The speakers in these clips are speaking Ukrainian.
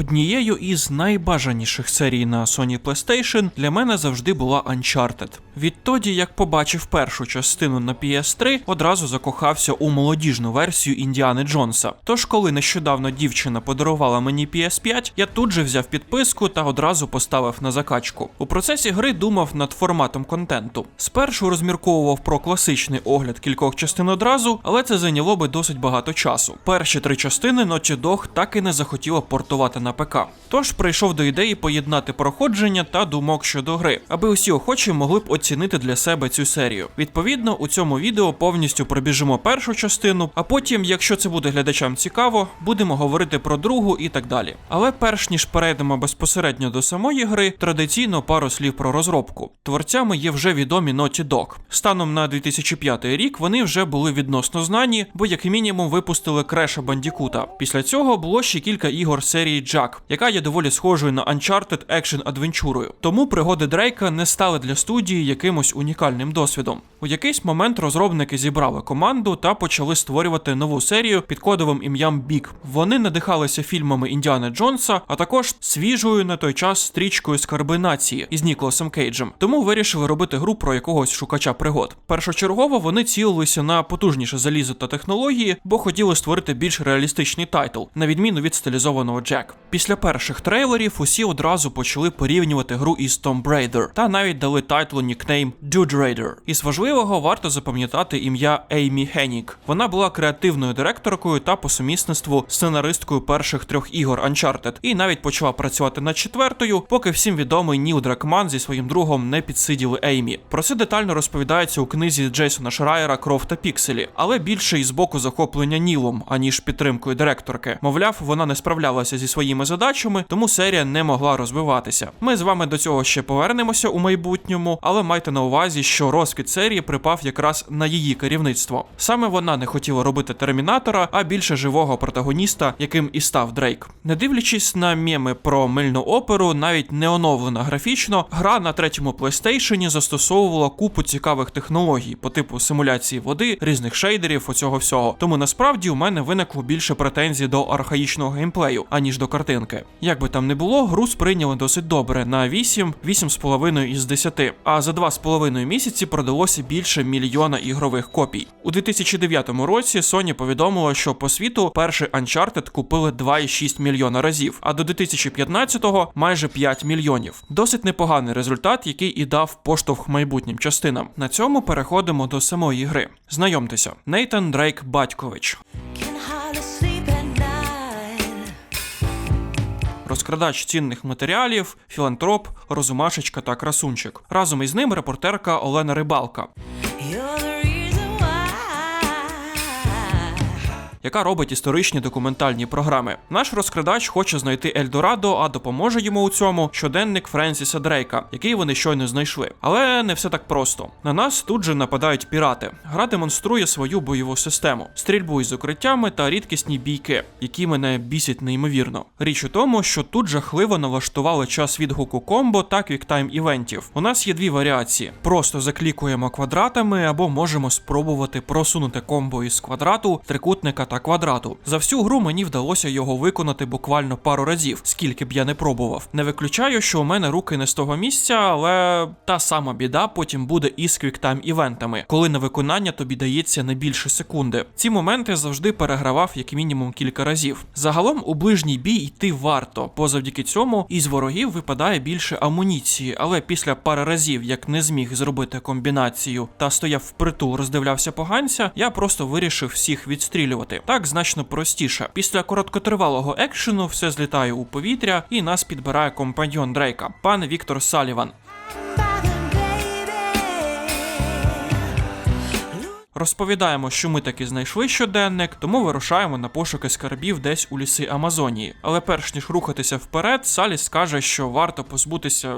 Однією із найбажаніших серій на Sony PlayStation для мене завжди була Uncharted. Відтоді, як побачив першу частину на PS3, одразу закохався у молодіжну версію Індіани Джонса. Тож, коли нещодавно дівчина подарувала мені PS5, я тут же взяв підписку та одразу поставив на закачку. У процесі гри думав над форматом контенту. Спершу розмірковував про класичний огляд кількох частин одразу, але це зайняло би досить багато часу. Перші три частини Naughty Dog так і не захотіла портувати на ПК. Тож прийшов до ідеї поєднати проходження та думок щодо гри, аби усі охочі могли б оцінити для себе цю серію. Відповідно, у цьому відео повністю пробіжимо першу частину, а потім, якщо це буде глядачам цікаво, будемо говорити про другу і так далі. Але перш ніж перейдемо безпосередньо до самої гри, традиційно пару слів про розробку. Творцями є вже відомі Naughty Dog. Станом на 2005 рік вони вже були відносно знані, бо як мінімум випустили Креша Бандікута. Після цього було ще кілька ігор серії Jack, яка є доволі схожою на Uncharted Action адвенчурою. Тому пригоди Дрейка не стали для студії якимось унікальним досвідом. У якийсь момент розробники зібрали команду та почали створювати нову серію під кодовим ім'ям Бік. Вони надихалися фільмами Індіана Джонса, а також свіжою на той час стрічкою скарби нації із Ніколасом Кейджем. Тому вирішили робити гру про якогось шукача пригод. Першочергово вони цілилися на потужніше залізо та технології, бо хотіли створити більш реалістичний тайтл, на відміну від стилізованого Джек. Після перших трейлерів усі одразу почали порівнювати гру із Tomb Raider та навіть дали тайтлу нікнейм Dude Raider. Із важливого варто запам'ятати ім'я Еймі Хеннік. Вона була креативною директоркою та по сумісництву сценаристкою перших трьох ігор Uncharted, і навіть почала працювати над четвертою, поки всім відомий Ніл Дракман зі своїм другом не підсиділи Еймі. Про це детально розповідається у книзі Джейсона Шрайера Кров та Пікселі, але більше із боку захоплення Нілом, аніж підтримкою директорки. Мовляв, вона не справлялася зі своїми задачами, тому серія не могла розвиватися. Ми з вами до цього ще повернемося у майбутньому, але майте на увазі, що розквіт серії припав якраз на її керівництво. Саме вона не хотіла робити термінатора, а більше живого протагоніста, яким і став Дрейк. Не дивлячись на меми про мильну оперу, навіть не оновлена графічно, гра на третьому PlayStation застосовувала купу цікавих технологій по типу симуляції води, різних шейдерів, оцього всього. Тому насправді у мене виникло більше претензій до архаїчного геймплею, аніж до картинки. Як би там не було, гру сприйняли досить добре на 8, 8,5 із 10, а за 2,5 місяці продалося більше мільйона ігрових копій. У 2009 році Sony повідомила, що по світу перший Uncharted купили 2,6 мільйона разів, а до 2015-го майже 5 мільйонів. Досить непоганий результат, який і дав поштовх майбутнім частинам. На цьому переходимо до самої гри. Знайомтеся, Нейтан Дрейк Батькович. Розкрадач цінних матеріалів, філантроп, розумашечка та красунчик. Разом із ним репортерка Олена Рибалка, яка робить історичні документальні програми. Наш розкрадач хоче знайти Ельдорадо, а допоможе йому у цьому щоденник Френсіса Дрейка, який вони щойно знайшли. Але не все так просто. На нас тут же нападають пірати. Гра демонструє свою бойову систему, стрільбу із укриттями та рідкісні бійки, які мене бісять неймовірно. Річ у тому, що тут жахливо налаштували час відгуку комбо та квіктайм івентів. У нас є дві варіації: просто заклікуємо квадратами або можемо спробувати просунути комбо із квадрату, трикутника та квадрату. За всю гру мені вдалося його виконати буквально пару разів, скільки б я не пробував. Не виключаю, що у мене руки не з того місця, але та сама біда потім буде із квіктайм івентами, коли на виконання тобі дається не більше секунди. Ці моменти завжди перегравав як мінімум кілька разів. Загалом у ближній бій йти варто, бо завдяки цьому із ворогів випадає більше амуніції, але після пари разів, як не зміг зробити комбінацію та стояв впритул, роздивлявся поганця, я просто вирішив всіх відстрілювати. Так значно простіше. Після короткотривалого екшену все злітає у повітря, і нас підбирає компаньйон Дрейка, пан Віктор Саліван. Розповідаємо, що ми таки знайшли щоденник, тому вирушаємо на пошуки скарбів десь у ліси Амазонії. Але перш ніж рухатися вперед, Салі скаже, що варто позбутися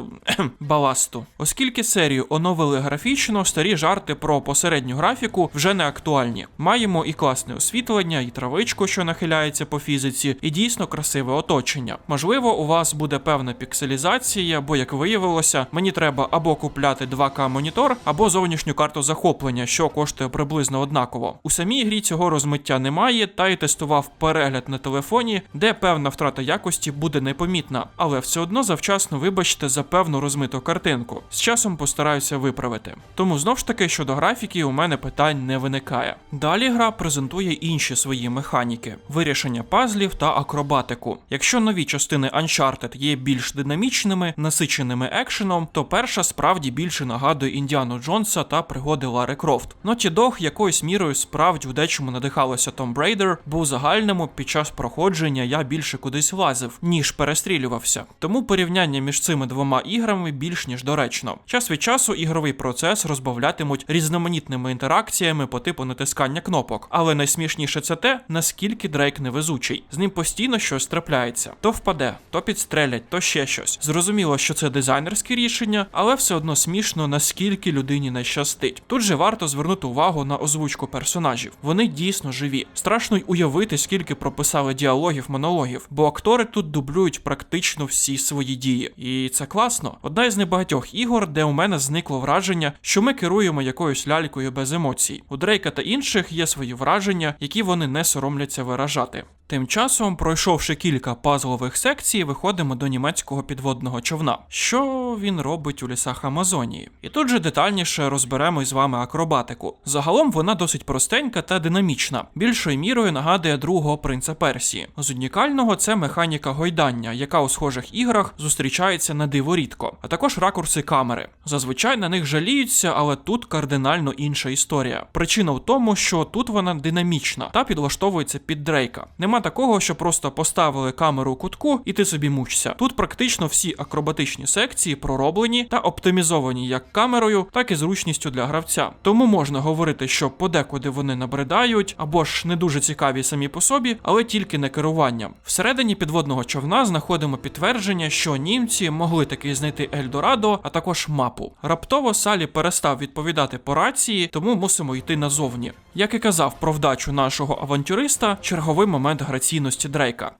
баласту. Оскільки серію оновили графічно, старі жарти про посередню графіку вже не актуальні. Маємо і класне освітлення, і травичку, що нахиляється по фізиці, і дійсно красиве оточення. Можливо, у вас буде певна пікселізація, бо як виявилося, мені треба або купляти 2К монітор, або зовнішню карту захоплення, що коштує приблизно приблизно однаково. У самій грі цього розмиття немає, та й тестував перегляд на телефоні, де певна втрата якості буде непомітна, але все одно завчасно вибачте за певну розмиту картинку. З часом постараюся виправити. Тому знов ж таки щодо графіки у мене питань не виникає. Далі гра презентує інші свої механіки: вирішення пазлів та акробатику. Якщо нові частини Uncharted є більш динамічними, насиченими екшеном, то перша справді більше нагадує Індіану Джонса та пригоди Лари Крофт. Naughty Dog якоюсь мірою справді в дечому надихалося Tomb Raider, бо у загальному під час проходження я більше кудись лазив, ніж перестрілювався. Тому порівняння між цими двома іграми більш ніж доречно. Час від часу ігровий процес розбавлятимуть різноманітними інтеракціями по типу натискання кнопок. Але найсмішніше це те, наскільки Дрейк невезучий. З ним постійно щось трапляється: то впаде, то підстрелять, то ще щось. Зрозуміло, що це дизайнерське рішення, але все одно смішно, наскільки людині не щастить. Тут же варто звернути увагу на озвучку персонажів. Вони дійсно живі. Страшно й уявити, скільки прописали діалогів, монологів, бо актори тут дублюють практично всі свої дії. І це класно. Одна із небагатьох ігор, де у мене зникло враження, що ми керуємо якоюсь лялькою без емоцій. У Дрейка та інших є свої враження, які вони не соромляться виражати. Тим часом, пройшовши кілька пазлових секцій, виходимо до німецького підводного човна. Що він робить у лісах Амазонії? І тут же детальніше розберемо із вами акробатику. Загалом вона досить простенька та динамічна, більшою мірою нагадує другого принца Персії. З унікального це механіка гойдання, яка у схожих іграх зустрічається на диво рідко, а також ракурси камери. Зазвичай на них жаліються, але тут кардинально інша історія. Причина в тому, що тут вона динамічна та підлаштовується під Дрейка. Нема такого, що просто поставили камеру у кутку і ти собі мучся. Тут практично всі акробатичні секції пророблені та оптимізовані як камерою, так і зручністю для гравця. Тому можна говорити, що подекуди вони набридають або ж не дуже цікаві самі по собі, але тільки не керуванням. Всередині підводного човна знаходимо підтвердження, що німці могли таки знайти Ельдорадо, а також мапу. Раптово Салі перестав відповідати по рації, тому мусимо йти назовні. Як і казав про вдачу нашого авантюриста, черговий момент граційності Дрейка.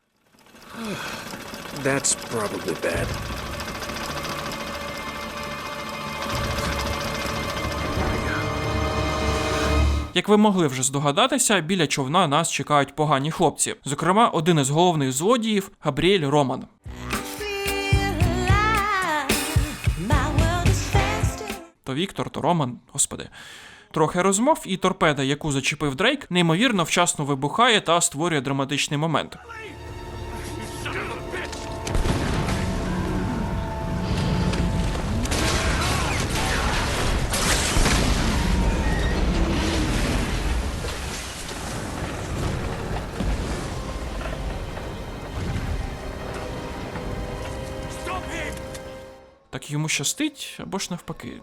That's probably bad. Як ви могли вже здогадатися, біля човна нас чекають погані хлопці. Зокрема, один із головних злодіїв Габріель Роман. То Віктор, то Роман, господи. Трохи розмов, і торпеда, яку зачепив Дрейк, неймовірно вчасно вибухає та створює драматичний момент. Так йому щастить або ж навпаки.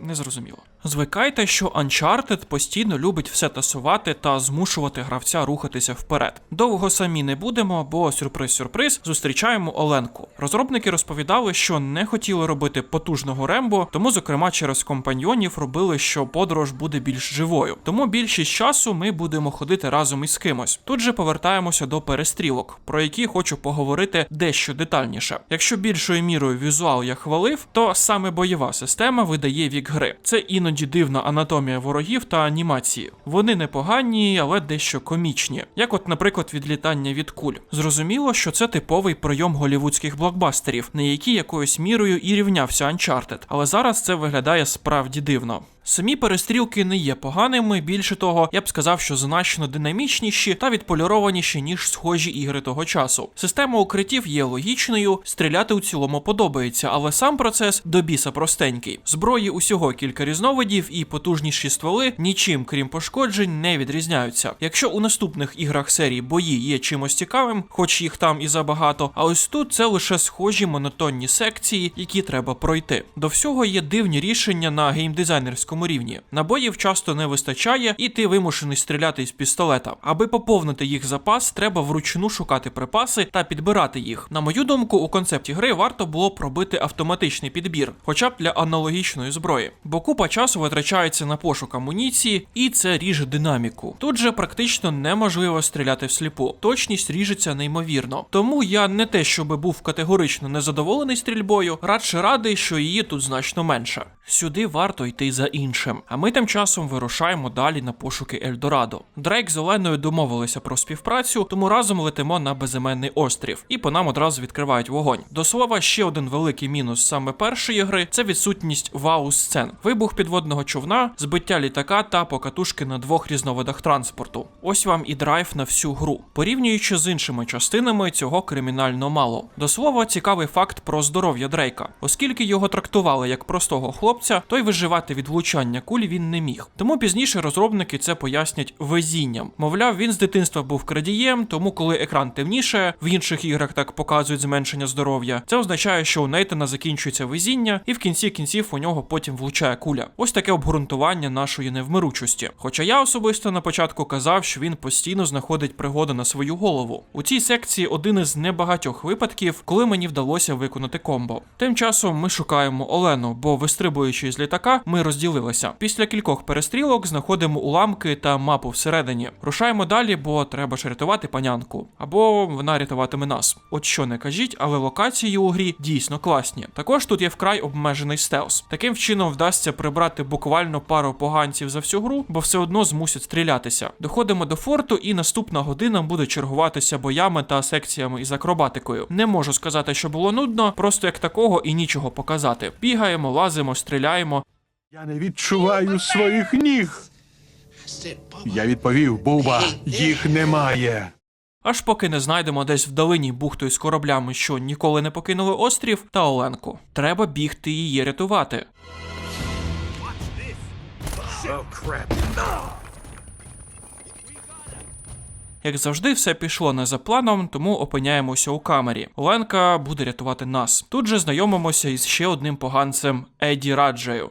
Незрозуміло. Звикайте, що Uncharted постійно любить все тасувати та змушувати гравця рухатися вперед. Довго самі не будемо, бо сюрприз-сюрприз зустрічаємо Оленку. Розробники розповідали, що не хотіли робити потужного рембо, тому, зокрема, через компаньйонів робили, що подорож буде більш живою. Тому більшість часу ми будемо ходити разом із кимось. Тут же повертаємося до перестрілок, про які хочу поговорити дещо детальніше. Якщо більшою мірою візуал я хвалив, то саме бойова система видає вік гри. Це іноді дивна анатомія ворогів та анімації. Вони непогані, але дещо комічні, як, от, наприклад, відлітання від куль. Зрозуміло, що це типовий прийом голівудських блокбастерів, на які якоюсь мірою і рівнявся Uncharted, але зараз це виглядає справді дивно. Самі перестрілки не є поганими, більше того, я б сказав, що значно динамічніші та відполірованіші, ніж схожі ігри того часу. Система укриттів є логічною, стріляти у цілому подобається, але сам процес до біса простенький. Зброї усього кілька різновидів і потужніші стволи нічим, крім пошкоджень, не відрізняються. Якщо у наступних іграх серії бої є чимось цікавим, хоч їх там і забагато, а ось тут це лише схожі монотонні секції, які треба пройти. До всього є дивні рішення на геймдизайнерському рівні. Набоїв часто не вистачає, і ти вимушений стріляти із пістолета. Аби поповнити їх запас, треба вручну шукати припаси та підбирати їх. На мою думку, у концепті гри варто було б робити автоматичний підбір, хоча б для аналогічної зброї. Бо купа часу витрачається на пошук амуніції, і це ріже динаміку. Тут же практично неможливо стріляти всліпу. Точність ріжеться неймовірно. Тому я не те, щоби був категорично незадоволений стрільбою, радше радий, що її тут значно менше. Сюди варто йти за іншим. Іншим. А ми тим часом вирушаємо далі на пошуки Ельдорадо. Дрейк з Оленою домовилися про співпрацю, тому разом летимо на безіменний острів, і по нам одразу відкривають вогонь. До слова, ще один великий мінус саме першої гри це відсутність вау-сцен, вибух підводного човна, збиття літака та покатушки на двох різновидах транспорту. Ось вам і драйв на всю гру. Порівнюючи з іншими частинами, цього кримінально мало. До слова, цікавий факт про здоров'я Дрейка, оскільки його трактували як простого хлопця, то й виживати від влучання кулі він не міг. Тому пізніше розробники це пояснять везінням. Мовляв, він з дитинства був крадієм, тому коли екран темніше, в інших іграх так показують зменшення здоров'я. Це означає, що у Нейтана закінчується везіння, і в кінці кінців у нього потім влучає куля. Ось таке обґрунтування нашої невмиручості. Хоча я особисто на початку казав, що він постійно знаходить пригоди на свою голову. У цій секції один із небагатьох випадків, коли мені вдалося виконати комбо. Тим часом ми шукаємо Олену, бо вистрибуючи з літака, ми розділилися. Після кількох перестрілок знаходимо уламки та мапу всередині. Рушаємо далі, бо треба ж рятувати панянку. Або вона рятуватиме нас. От що не кажіть, але локації у грі дійсно класні. Також тут є вкрай обмежений стелс. Таким чином вдасться прибрати буквально пару поганців за всю гру, бо все одно змусять стрілятися. Доходимо до форту, і наступна година буде чергуватися боями та секціями із акробатикою. Не можу сказати, що було нудно, просто як такого і нічого показати. Бігаємо, лазимо, стріляємо. Я не відчуваю своїх ніг. Я відповів, Буба, їх немає. Аж поки не знайдемо десь вдалині бухту із кораблями, що ніколи не покинули острів, та Оленку. Треба бігти її рятувати. Як завжди, все пішло не за планом, тому опиняємося у камері. Оленка буде рятувати нас. Тут же знайомимося із ще одним поганцем Еді Раджею.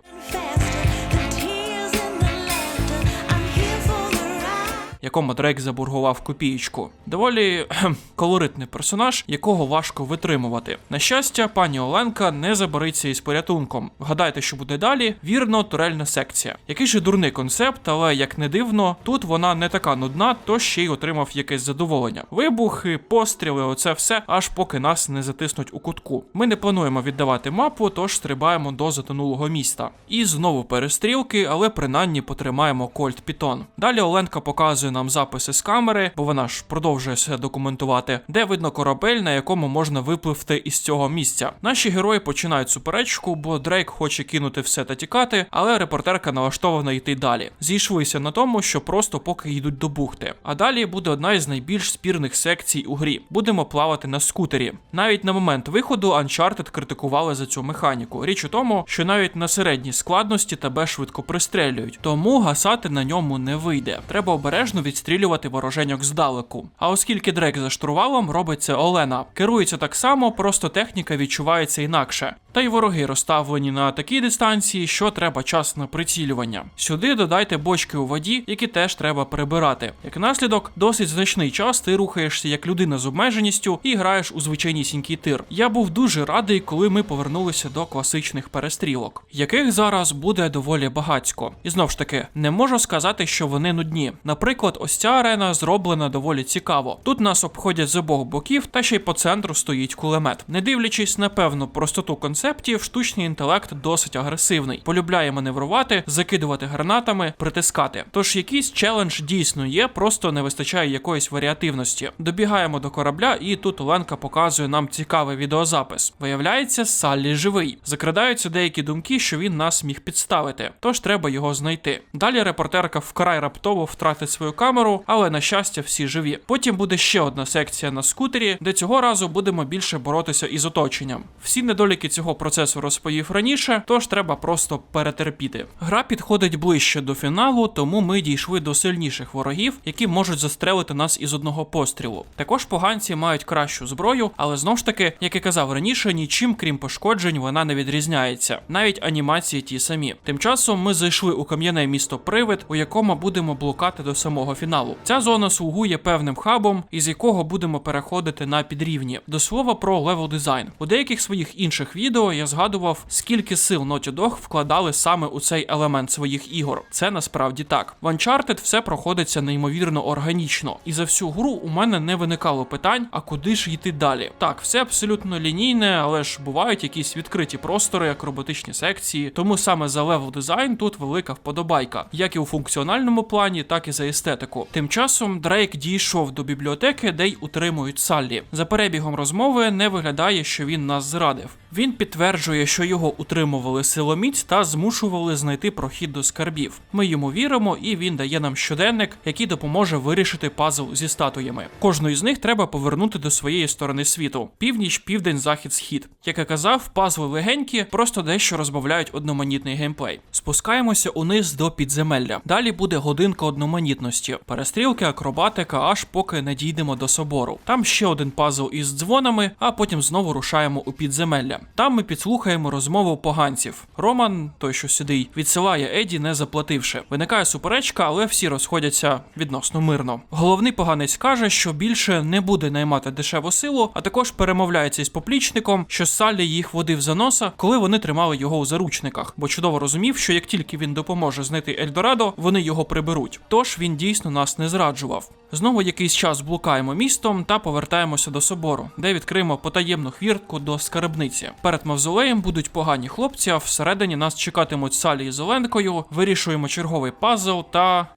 Якому Дрейк забургував копієчку. Доволі кхем, колоритний персонаж, якого важко витримувати. На щастя, пані Оленка не забориться із порятунком. Вгадайте, що буде далі. Вірно, турельна секція. Який же дурний концепт, але як не дивно, тут вона не така нудна, то ще й отримав якесь задоволення. Вибухи, постріли, оце все, аж поки нас не затиснуть у кутку. Ми не плануємо віддавати мапу, тож стрибаємо до затонулого міста. І знову перестрілки, але принаймні потримаємо Кольт Пітон. Далі Оленка показує нам записи з камери, бо вона ж продовжує все документувати, де видно корабель, на якому можна випливти із цього місця. Наші герої починають суперечку, бо Дрейк хоче кинути все та тікати, але репортерка налаштована йти далі. Зійшлися на тому, що просто поки йдуть до бухти. А далі буде одна із найбільш спірних секцій у грі. Будемо плавати на скутері. Навіть на момент виходу Uncharted критикували за цю механіку. Річ у тому, що навіть на середній складності тебе швидко пристрелюють, тому гасати на ньому не вийде. Треба обережно відстрілювати вороженьок здалеку. А оскільки Дрейк за штурвалом робить це Олена, керується так само, просто техніка відчувається інакше. Та й вороги розставлені на такій дистанції, що треба час на прицілювання. Сюди додайте бочки у воді, які теж треба прибирати. Як наслідок, досить значний час ти рухаєшся як людина з обмеженістю і граєш у звичайнісінький тир. Я був дуже радий, коли ми повернулися до класичних перестрілок, яких зараз буде доволі багатько. І знов ж таки, не можу сказати, що вони нудні. Наприклад, ось ця арена зроблена доволі цікаво. Тут нас обходять з обох боків, та ще й по центру стоїть кулемет. Не дивлячись на певну простоту концептів, штучний інтелект досить агресивний. Полюбляє маневрувати, закидувати гранатами, притискати. Тож якийсь челендж дійсно є, просто не вистачає якоїсь варіативності. Добігаємо до корабля, і тут Оленка показує нам цікавий відеозапис. Виявляється, Саллі живий. Закрадаються деякі думки, що він нас міг підставити, тож треба його знайти. Далі репортерка вкрай раптово втратить свою камеру, але на щастя, всі живі. Потім буде ще одна секція на скутері, де цього разу будемо більше боротися із оточенням. Всі недоліки цього процесу розповів раніше, тож треба просто перетерпіти. Гра підходить ближче до фіналу, тому ми дійшли до сильніших ворогів, які можуть застрелити нас із одного пострілу. Також поганці мають кращу зброю, але знов ж таки, як і казав раніше, нічим крім пошкоджень вона не відрізняється. Навіть анімації ті самі. Тим часом ми зайшли у кам'яне місто Привид, у якому будемо блукати до самого фіналу. Ця зона слугує певним хабом, із якого будемо переходити на підрівні. До слова про левел дизайн. У деяких своїх інших відео я згадував, скільки сил Naughty Dog вкладали саме у цей елемент своїх ігор. Це насправді так. В Uncharted все проходиться неймовірно органічно, і за всю гру у мене не виникало питань, а куди ж йти далі. Так, все абсолютно лінійне, але ж бувають якісь відкриті простори, акробатичні секції. Тому саме за левел дизайн тут велика вподобайка, як і у функціональному плані, так і за естетику. Тим часом Дрейк дійшов до бібліотеки, де й утримують Саллі. За перебігом розмови не виглядає, що він нас зрадив. Він підтверджує, що його утримували силоміць та змушували знайти прохід до скарбів. Ми йому віримо, і він дає нам щоденник, який допоможе вирішити пазл зі статуями. Кожну із них треба повернути до своєї сторони світу: північ, південь, захід, схід. Як я казав, пазли легенькі, просто дещо розбавляють одноманітний геймплей. Спускаємося униз до підземелля. Далі буде годинка одноманітності, перестрілки, акробатика, аж поки не дійдемо до собору. Там ще один пазл із дзвонами, а потім знову рушаємо у підземелля. Там ми підслухаємо розмову поганців. Роман, той що сидить, відсилає Еді, не заплативши. Виникає суперечка, але всі розходяться відносно мирно. Головний поганець каже, що більше не буде наймати дешеву силу, а також перемовляється із поплічником, що Саллі їх водив за носа, коли вони тримали його у заручниках, бо чудово розумів, що як тільки він допоможе знайти Ельдорадо, вони його приберуть. Тож він дійсно нас не зраджував. Знову якийсь час блукаємо містом та повертаємося до собору, де відкриємо потаємну хвіртку до скарбниці. Перед мавзолеєм будуть погані хлопці, а всередині нас чекатимуть Салі і Зеленкою. вирішуємо черговий пазл та.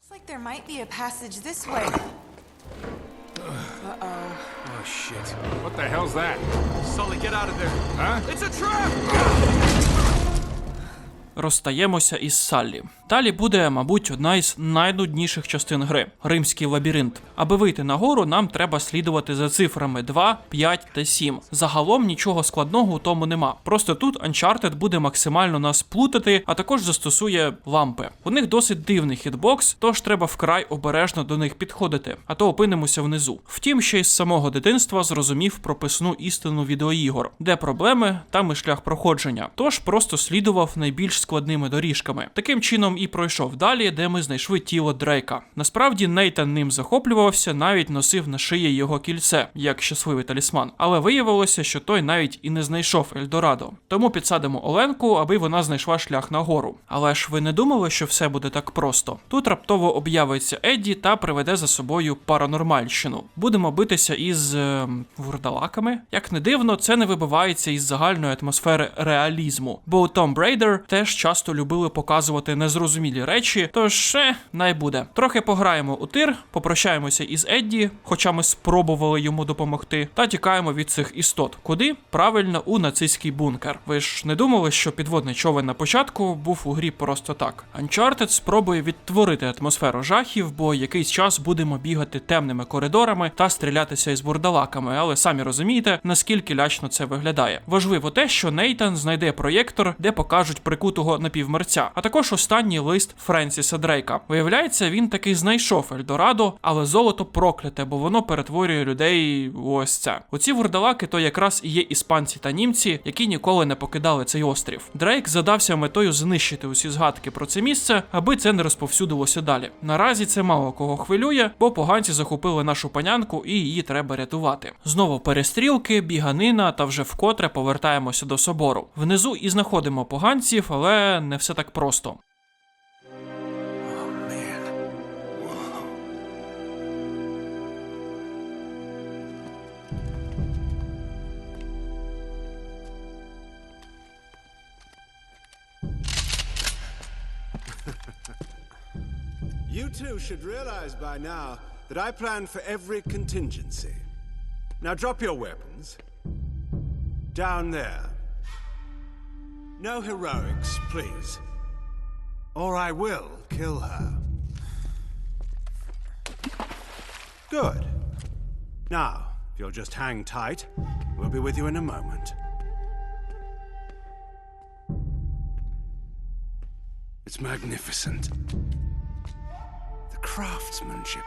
Oh shit. What the hell's that? Sully, get out of there. Huh? It's a trap! розстаємося із Саллі. Далі буде, мабуть, одна із найнудніших частин гри римський лабіринт. Аби вийти нагору, нам треба слідувати за цифрами 2, 5 та 7. Загалом нічого складного у тому нема. Просто тут Uncharted буде максимально нас плутати, а також застосує лампи. У них досить дивний хітбокс, тож треба вкрай обережно до них підходити, а то опинимося внизу. Втім, ще із самого дитинства зрозумів прописну істину відеоігор, де проблеми, там і шлях проходження. Тож просто слідував найбільш складними доріжками. Таким чином і пройшов далі, де ми знайшли тіло Дрейка. Насправді Нейтан ним захоплювався, навіть носив на шиї його кільце, як щасливий талісман. Але виявилося, що той навіть і не знайшов Ельдорадо. Тому підсадимо Оленку, аби вона знайшла шлях нагору. Але ж ви не думали, що все буде так просто? Тут раптово об'явиться Едді та приведе за собою паранормальщину. Будемо битися із е, вурдалаками. Як не дивно, це не вибивається із загальної атмосфери реалізму. Бо Том Брейдер теж часто любили показувати незрозумілі речі, тож ще най буде. Трохи пограємо у тир, попрощаємося із Едді, хоча ми спробували йому допомогти, та тікаємо від цих істот. Куди? Правильно, у нацистський бункер. Ви ж не думали, що підводний човен на початку був у грі просто так. Uncharted спробує відтворити атмосферу жахів, бо якийсь час будемо бігати темними коридорами та стрілятися із бурдалаками, але самі розумієте, наскільки лячно це виглядає. Важливо те, що Нейтан знайде проєктор, де покажуть прикутого напівмерця, а також останній лист Френсіса Дрейка. Виявляється, він таки знайшов Ельдорадо, але золото прокляте, бо воно перетворює людей у ось це. Оці вурдалаки то якраз і є іспанці та німці, які ніколи не покидали цей острів. Дрейк задався метою знищити усі згадки про це місце, аби це не розповсюдилося далі. Наразі це мало кого хвилює, бо поганці захопили нашу панянку і її треба рятувати. Знову перестрілки, біганина та вже вкотре повертаємося до собору. Внизу і знаходимо поганців, але не все так просто. You two should realize by now that I plan for every contingency. Now drop your weapons. Down there. No heroics, please. Or I will kill her. Good. Now, if you'll just hang tight, we'll be with you in a moment. It's magnificent. Craftsmanship.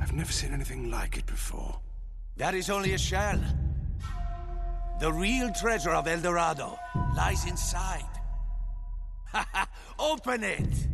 I've never seen anything like it before. That is only a shell. The real treasure of El Dorado lies inside. Open it!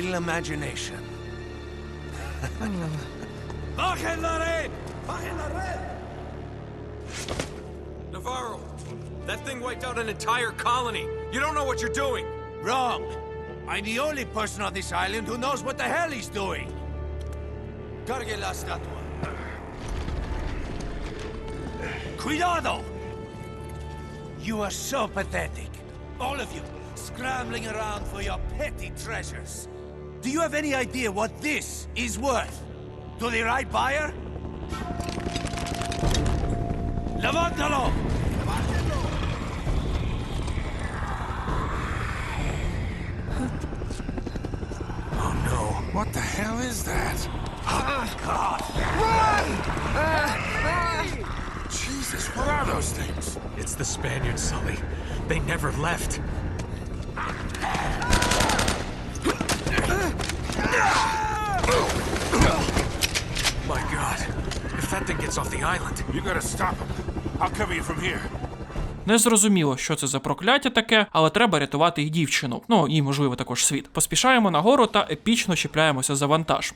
Little imagination. Bajen la red! Bajen la red! Navarro, that thing wiped out an entire colony. You don't know what you're doing. Wrong. I'm the only person on this island who knows what the hell he's doing. Cargue la estatua. Cuidado! You are so pathetic. All of you, scrambling around for your petty treasures. Do you have any idea what this is worth? To the right buyer? Levántalo! Oh no. What the hell is that? Ah, God! Run! Jesus, what are those things? It's the Spaniards, Sully. They never left. Не зрозуміло, що це за прокляття таке, але треба рятувати і дівчину. Ну і можливо також світ. Поспішаємо нагору та епічно чіпляємося за вантаж.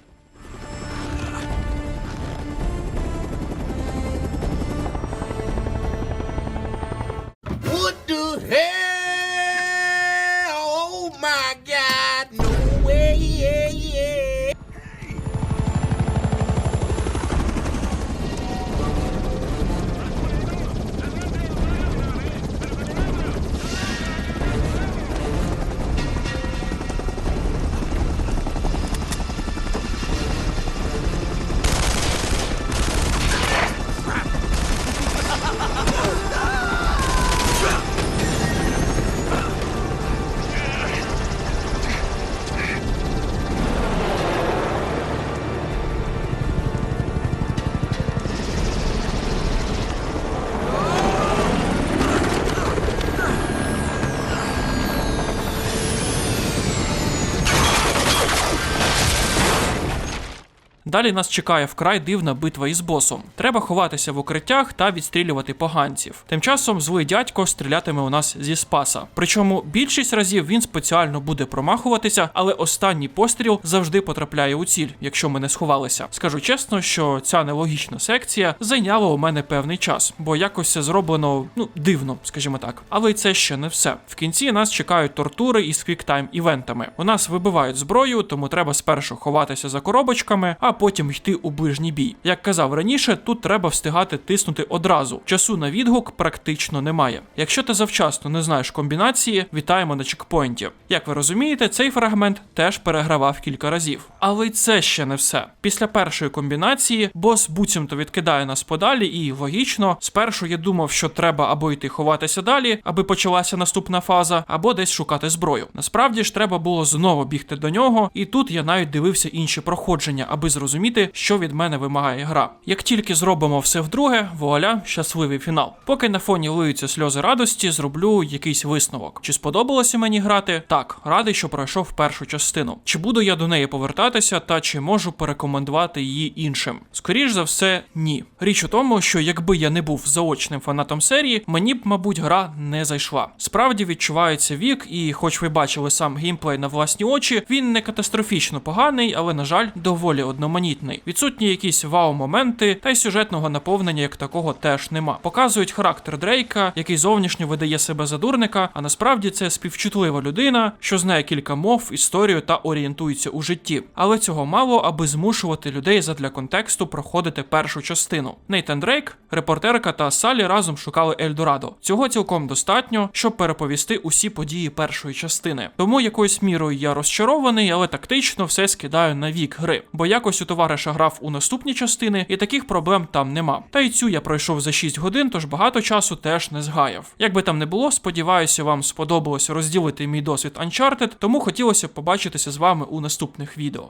Далі нас чекає вкрай дивна битва із босом. Треба ховатися в укриттях та відстрілювати поганців. Тим часом злий дядько стрілятиме у нас зі спаса. Причому більшість разів він спеціально буде промахуватися, але останній постріл завжди потрапляє у ціль, якщо ми не сховалися. Скажу чесно, що ця нелогічна секція зайняла у мене певний час, бо якось це зроблено ну дивно, скажімо так. Але це ще не все. В кінці нас чекають тортури із квіктайм івентами. У нас вибивають зброю, тому треба спершу ховатися за коробочками, а потім йти у ближній бій. Як казав раніше, тут треба встигати тиснути одразу. Часу на відгук практично немає. Якщо ти завчасно не знаєш комбінації, вітаємо на чекпоінті. Як ви розумієте, цей фрагмент теж перегравав кілька разів. Але й це ще не все. Після першої комбінації бос буцімто відкидає нас подалі, і логічно, спершу я думав, що треба або йти ховатися далі, аби почалася наступна фаза, або десь шукати зброю. Насправді ж треба було знову бігти до нього, і тут я навіть дивився інші проходження, аби зрозуміти, що від мене вимагає гра. Як тільки зробимо все вдруге, вуаля, щасливий фінал. Поки на фоні лиються сльози радості, зроблю якийсь висновок. Чи сподобалося мені грати? Так, радий, що пройшов першу частину. Чи буду я до неї повертатися, та чи можу порекомендувати її іншим? Скоріш за все, ні. Річ у тому, що якби я не був заочним фанатом серії, мені б, мабуть, гра не зайшла. Справді відчувається вік, і, хоч ви бачили сам геймплей на власні очі, він не катастрофічно поганий, але, на жаль, доволі одноманітний. Відсутні якісь вау-моменти, та й сюжетного наповнення як такого теж нема. Показують характер Дрейка, який зовнішньо видає себе за дурника, а насправді це співчутлива людина, що знає кілька мов, історію та орієнтується у житті. Але цього мало, аби змушувати людей задля контексту проходити першу частину. Нейтан Дрейк, репортерка та Салі разом шукали Ельдорадо. Цього цілком достатньо, щоб переповісти усі події першої частини. Тому якоюсь мірою я розчарований, але тактично все скидаю на вік гри. Бо якось у товариша грав у наступні частини, і таких проблем там нема. Та й цю я пройшов за 6 годин, тож багато часу теж не згаяв. Як би там не було, сподіваюся, вам сподобалося розділити мій досвід Uncharted, тому хотілося побачитися з вами у наступних відео.